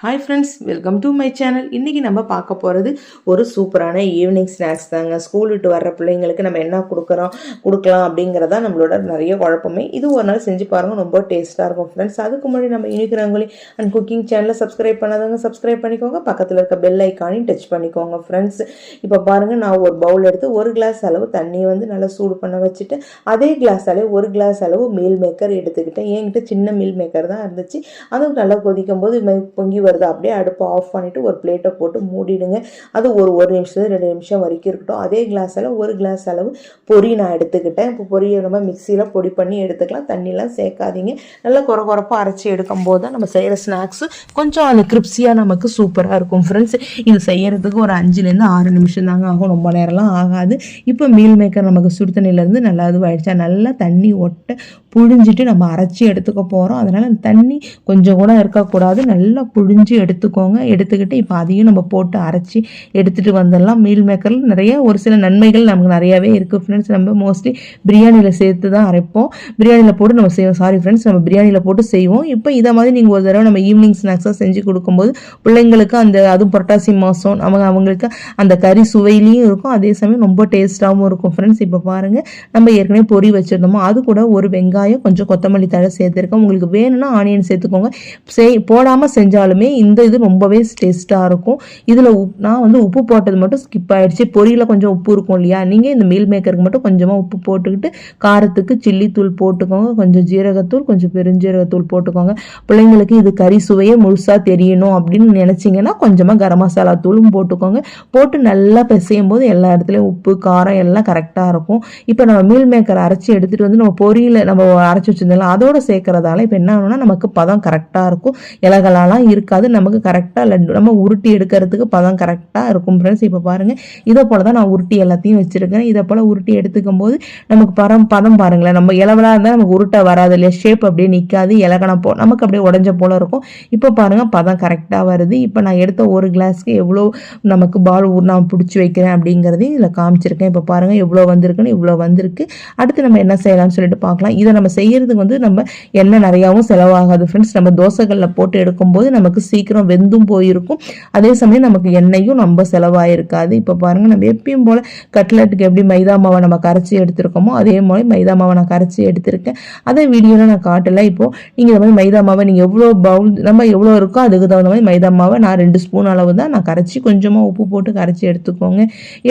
Hi friends welcome to my channel இன்றைக்கி நம்ம பார்க்க போகிறது ஒரு சூப்பரான ஈவினிங் ஸ்நாக்ஸ் தாங்க. ஸ்கூல் விட்டு வர்ற பிள்ளைங்களுக்கு நம்ம என்ன கொடுக்குறோம் கொடுக்கலாம் அப்படிங்கிறதா நம்மளோட நிறைய குழப்பமே. இது ஒரு நாள் செஞ்சு பாருங்கள் ரொம்ப டேஸ்ட்டாக இருக்கும் ஃப்ரெண்ட்ஸ் அதுக்கு முன்னாடி நம்ம யூனிக் ரங்கோலி அண்ட் குக்கிங் சேனலை சப்ஸ்கிரைப் பண்ணாதவங்க சப்ஸ்கிரைப் பண்ணிக்கோங்க. பக்கத்தில் இருக்க பெல் ஐக்கானையும் டச் பண்ணிக்கோங்க ஃப்ரெண்ட்ஸ் இப்போ பாருங்கள் நான் ஒரு பவுல் எடுத்து ஒரு கிளாஸ் அளவு தண்ணியை வந்து நல்லா சூடு பண்ண வச்சுட்டு அதே கிளாஸ் அளவு ஒரு கிளாஸ் அளவு மீல் மேக்கர் எடுத்துக்கிட்டேன். என்கிட்ட சின்ன மீல் மேக்கர் தான் இருந்துச்சு. அதுவும் நல்லா கொதிக்கும் போது பொங்கி வருது. அப்படியே அடுப்பை ஆஃப் பண்ணிவிட்டு ஒரு பிளேட்டை போட்டு மூடிடுங்க. அது ஒரு ஒரு நிமிஷம் ரெண்டு நிமிஷம் வரைக்கும் இருக்கட்டும். அதே கிளாஸில் ஒரு கிளாஸ் அளவு பொறி நான் எடுத்துக்கிட்டேன். இப்போ பொரியை நம்ம மிக்சியில் பொடி பண்ணி எடுத்துக்கலாம். தண்ணிலாம் சேர்க்காதீங்க. நல்லா குறை குறைப்பாக அரைச்சி எடுக்கும் போது தான் நம்ம செய்கிற ஸ்நாக்ஸு கொஞ்சம் அந்த கிரிப்ஸியாக நமக்கு சூப்பராக இருக்கும். ஃப்ரெண்ட்ஸ் இது செய்யறதுக்கு ஒரு அஞ்சுலேருந்து ஆறு நிமிஷம் தாங்க ஆகும். ரொம்ப நேரம்லாம் ஆகாது. இப்போ மீல் மேக்கர் நமக்கு சுடுதண்ணிலேருந்து நல்லா இதுவாகிடுச்சா நல்லா தண்ணி ஒட்ட புழிஞ்சிட்டு நம்ம அரைச்சி எடுத்துக்க போகிறோம் அதனால் அந்த தண்ணி கொஞ்சம் கூட இருக்கக்கூடாது. நல்லா புழிஞ்சு எடுத்துக்கோங்க. எடுத்துக்கிட்டு இப்போ அதையும் நம்ம போட்டு அரைச்சி எடுத்துகிட்டு வந்துடலாம். மீல் மேக்கரில் நிறைய ஒரு சில நன்மைகள் நமக்கு நிறையாவே இருக்குது ஃப்ரெண்ட்ஸ் நம்ம மோஸ்ட்லி பிரியாணியில் சேர்த்து தான் அரைப்போம். பிரியாணியில் போட்டு நம்ம செய்வோம். சாரி ஃப்ரெண்ட்ஸ் நம்ம பிரியாணியில் போட்டு செய்வோம். இப்போ இதை மாதிரி நீங்கள் ஒரு தடவை நம்ம ஈவினிங் ஸ்நாக்ஸாக செஞ்சு கொடுக்கும்போது பிள்ளைங்களுக்கு அந்த அதுவும் புரட்டாசி மாதம் அவங்க அவங்களுக்கு அந்த கறி சுவையிலையும் இருக்கும். அதே சமயம் ரொம்ப டேஸ்ட்டாகவும் இருக்கும் ஃப்ரெண்ட்ஸ் இப்போ பாருங்கள் நம்ம ஏற்கனவே பொரி வச்சுருந்தோமோ? அது கூட ஒரு வெங்காயம் கொஞ்சம் கொத்தமல்லி தழை சேர்த்துருக்கோம். உங்களுக்கு வேணும்னா ஆனியன் சேர்த்துக்கோங்க. செய் போடாமல் செஞ்சாலுமே இந்த இது ரொம்பவே டேஸ்ட்டாக இருக்கும். இதில் உப் நான் வந்து உப்பு போட்டது மட்டும் ஸ்கிப் ஆகிடுச்சி பொரியல கொஞ்சம் உப்பு இருக்கும் இல்லையா? நீங்கள் இந்த மீல் மேக்கருக்கு மட்டும் கொஞ்சமாக உப்பு போட்டுக்கிட்டு காரத்துக்கு சில்லி தூள் போட்டுக்கோங்க. கொஞ்சம் ஜீரகத்தூள் கொஞ்சம் பெருஞ்சீரகத்தூள் போட்டுக்கோங்க. பிள்ளைங்களுக்கு இது கறி சுவையே முழுசாக தெரியணும் அப்படின்னு நினச்சிங்கன்னா கொஞ்சமாக கரம் மசாலா தூளும் போட்டுக்கோங்க. போட்டு நல்லா பிசையும் போது எல்லா இடத்துலையும் உப்பு காரம் எல்லாம் கரெக்டாக இருக்கும். இப்போ நம்ம மீல் மேக்கர் அரைச்சி எடுத்துகிட்டு வந்து நம்ம பொரியல நம்ம அரைச்சி வச்சிருந்தோம்ல அதோட சேர்க்கறதால இப்போ என்ன ஆகணும்னா நமக்கு பதம் கரெக்டாக இருக்கும். இலகலாலாம் இருக்காது நமக்கு கரெக்டாக லட்டு நம்ம உருட்டி எடுக்கிறதுக்கு பதம் கரெக்டாக இருக்கும் ஃப்ரெண்ட்ஸ் இப்போ பாருங்கள் இதை போல் தான் நான் உருட்டி எல்லாத்தையும் வச்சுருக்கேன். இதை போல் உருட்டி எடுத்துக்கும் போது நமக்கு பரம் பதம் பாருங்களேன். நம்ம இலவலாக இருந்தால் நமக்கு உருட்டை வராது இல்லையா? ஷேப் அப்படியே நிற்காது இலகணம் போ நமக்கு அப்படியே உடஞ்ச போல இருக்கும். இப்போ பாருங்கள் பதம் கரெக்டாக வருது. இப்போ நான் எடுத்த ஒரு கிளாஸ்க்கு எவ்வளோ நமக்கு பால் ஊர் நான் பிடிச்சி வைக்கிறேன் அப்படிங்கிறதையும் இதில் காமிச்சிருக்கேன். இப்போ பாருங்கள் எவ்வளோ வந்திருக்குன்னு இவ்வளோ வந்திருக்கு. அடுத்து நம்ம என்ன செய்யலாம்னு சொல்லிட்டு பார்க்கலாம் இதை நம்ம செய்யறதுக்கு வந்து நம்ம எண்ணெய் நிறையாவும் செலவாகாது ஃப்ரெண்ட்ஸ் நம்ம தோசைகளில் போட்டு எடுக்கும்போது நமக்கு சீக்கிரம் வெந்தும் போயிருக்கும். அதே சமயம் நமக்கு எண்ணெயும் ரொம்ப செலவாயிருக்காது. இப்போ பாருங்கள் நம்ம எப்பயும் போல் கட்லெட்டுக்கு எப்படி மைதா மாவை நம்ம கரைச்சி எடுத்திருக்கோமோ அதே மாதிரி மைதா மாவை நான் கரைச்சி எடுத்திருக்கேன். அதே வீடியோவில் நான் காட்டலை. இப்போ நீங்கள் இந்த மாதிரி மைதா மாவை நீங்கள் எவ்வளோ பவுல் நம்ம எவ்வளோ இருக்கோ அதுக்கு தகுந்த மாதிரி மைதா மாவை நான் ரெண்டு ஸ்பூன் அளவு தான் நான் கரைச்சி கொஞ்சமாக உப்பு போட்டு கரைச்சி எடுத்துக்கோங்க.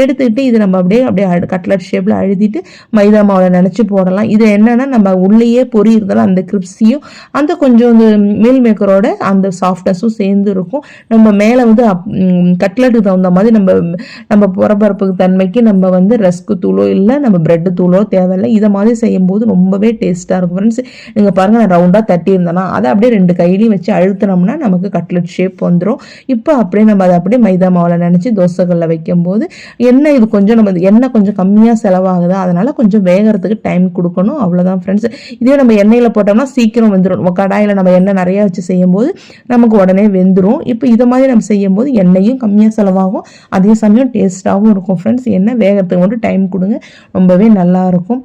எடுத்துக்கிட்டு இது நம்ம அப்படியே அப்படியே கட்லட் ஷேப்பில் அழுதிட்டு மைதா மாவில் நினச்சி போடலாம். இது என்னென்னா நம்ம உள்ளேயே பொரி இருந்தாலும் அந்த கிரிப்ஸியும் அந்த கொஞ்சம் இந்த மீல் மேக்கரோட அந்த சாஃப்ட்னஸும் சேர்ந்து இருக்கும் நம்ம மேலே வந்து கட்லெட்டுக்கு கட்லட்டுக்கு தகுந்த மாதிரி நம்ம நம்ம புறப்பரப்புக்கு தன்மைக்கு நம்ம வந்து ரஸ்க்கு தூளோ இல்லை நம்ம பிரெட்டு தூளோ தேவையில்லை. இதை மாதிரி செய்யும்போது ரொம்பவே டேஸ்ட்டாக இருக்கும். ஃப்ரெண்ட்ஸ் நீங்கள் பாருங்கள் நான் ரவுண்டாக தட்டியிருந்தேன்னா அதை அப்படியே ரெண்டு கையிலையும் வச்சு அழுத்தினோம்னா நமக்கு கட்லட் ஷேப் வந்துடும் இப்போ அப்படியே நம்ம அதை அப்படியே மைதா மாவில் நினச்சி தோசைகளில் வைக்கும்போது எண்ணெய் இது கொஞ்சம் நம்ம எண்ணெய் கொஞ்சம் கம்மியாக செலவாகுது? அதனால் கொஞ்சம் வேகறதுக்கு டைம் கொடுக்கணும். அவ்வளோதான் ஃப்ரெண்ட்ஸ் இதே நம்ம எண்ணெயில் போட்டோம்னா சீக்கிரம் வந்துடும் கடாயில் நம்ம எண்ணெய் நிறையா வச்சு செய்யும்போது நமக்கு உடனே வெந்துடும் இப்போ இதை மாதிரி நம்ம செய்யும்போது எண்ணெயும் கம்மியாக செலவாகும். அதே சமயம் டேஸ்ட்டாகவும் இருக்கும். ஃப்ரெண்ட்ஸ் எண்ணெய் வேகத்துக்கு மட்டும் டைம் கொடுங்க. ரொம்பவே நல்லா இருக்கும்.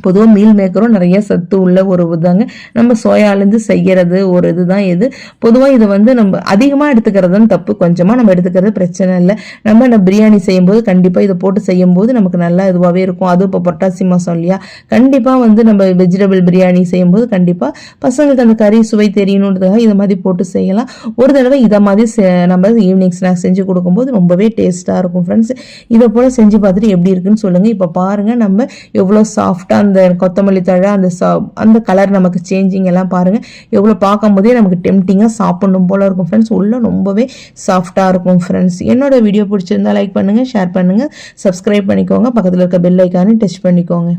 பொதுவாக மீல் மேக்கரும் நிறைய சத்து உள்ள ஒரு இதுதாங்க நம்ம சோயாலேருந்து செய்கிறது ஒரு இதுதான் இது. பொதுவாக இது வந்து நம்ம அதிகமாக எடுத்துக்கிறதும் தப்பு. கொஞ்சமாக நம்ம எடுத்துக்கிறது பிரச்சனை இல்லை. நம்ம இந்த பிரியாணி செய்யும்போது கண்டிப்பாக இதை போட்டு செய்யும்போது நமக்கு நல்லா இதுவாகவே இருக்கும். அதுவும் இப்போ பொட்டாசி மாதம் இல்லையா? கண்டிப்பாக வந்து நம்ம வெஜிடபிள் பிரியாணி செய்யும்போது கண்டிப்பாக பசங்களுக்கு அந்த கறி சுவை தெரியணுன்றதுக்காக இதை மாதிரி போட்டு செய்யலாம். ஒரு தடவை இதை மாதிரி செ- நம்ம ஈவினிங் ஸ்நாக்ஸ் செஞ்சு கொடுக்கும்போது ரொம்பவே டேஸ்ட்டாக இருக்கும் ஃப்ரெண்ட்ஸ் இதை போல் செஞ்சு பார்த்துட்டு எப்படி இருக்குன்னு சொல்லுங்கள் இப்போ பாருங்கள் நம்ம எவ்வளோ சாஃப்டாக அந்த கொத்தமல்லி தழை அந்த சா அந்த கலர் நமக்கு சேஞ்சிங் எல்லாம் பாருங்கள் எவ்வளோ பார்க்கும்போதே நமக்கு டெம்டிங்காக சாப்பிடணும் போல இருக்கும் ஃப்ரெண்ட்ஸ் உள்ளே ரொம்பவே சாஃப்டாக இருக்கும் ஃப்ரெண்ட்ஸ் என்னோட வீடியோ பிடிச்சிருந்தா லைக் பண்ணுங்கள் ஷேர் பண்ணுங்கள் சப்ஸ்கிரைப் பண்ணிக்கோங்க. பக்கத்தில் இருக்க பெல் ஐக்கானே டச் பண்ணிக்கோங்க.